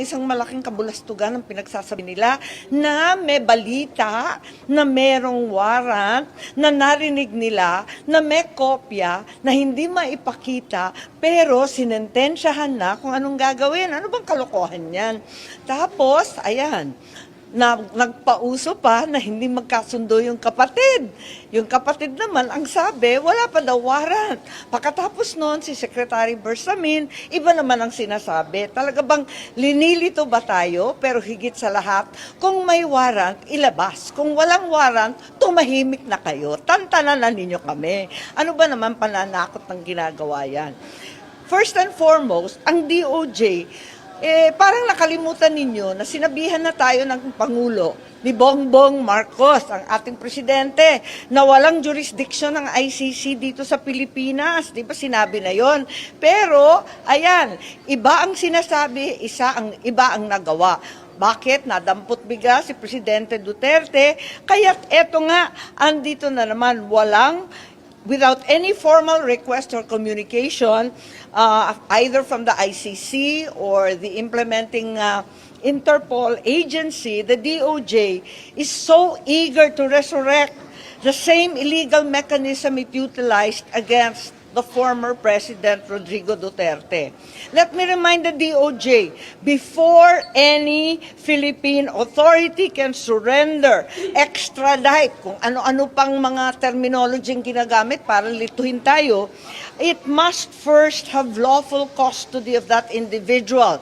Isang malaking kabulastugan ang pinagsasabi nila na may balita, na merong warrant, na narinig nila, na may kopya, na hindi maipakita, pero sinentensyahan na kung anong gagawin. Ano bang kalokohan yan? Tapos, ayan, na nagpauso pa na hindi magkasundo yung kapatid. Yung kapatid naman, ang sabi, wala pa daw warrant. Pagkatapos noon, si Secretary Bersamin, iba naman ang sinasabi. Talaga bang linilito ba tayo? Pero higit sa lahat, kung may warrant, ilabas. Kung walang warrant, tumahimik na kayo. Tantanan na ninyo kami. Ano ba naman pananakot ng ginagawa yan? First and foremost, ang DOJ, eh, parang nakalimutan ninyo na sinabihan na tayo ng Pangulo ni Bongbong Marcos, ang ating presidente, na walang jurisdiction ng ICC dito sa Pilipinas. Di ba sinabi na yon? Pero, ayan, iba ang sinasabi, isa ang, iba ang nagawa. Bakit? Nadampot biga si Presidente Duterte. Kaya't eto nga, andito na naman, walang without any formal request or communication, uh, either from the ICC or the implementing uh, Interpol agency, the DOJ is so eager to resurrect the same illegal mechanism it utilized against the former President Rodrigo Duterte. Let me remind the DOJ, before any Philippine authority can surrender, extradite, kung ano-ano pang mga terminology ang ginagamit para lituhin tayo, it must first have lawful custody of that individual.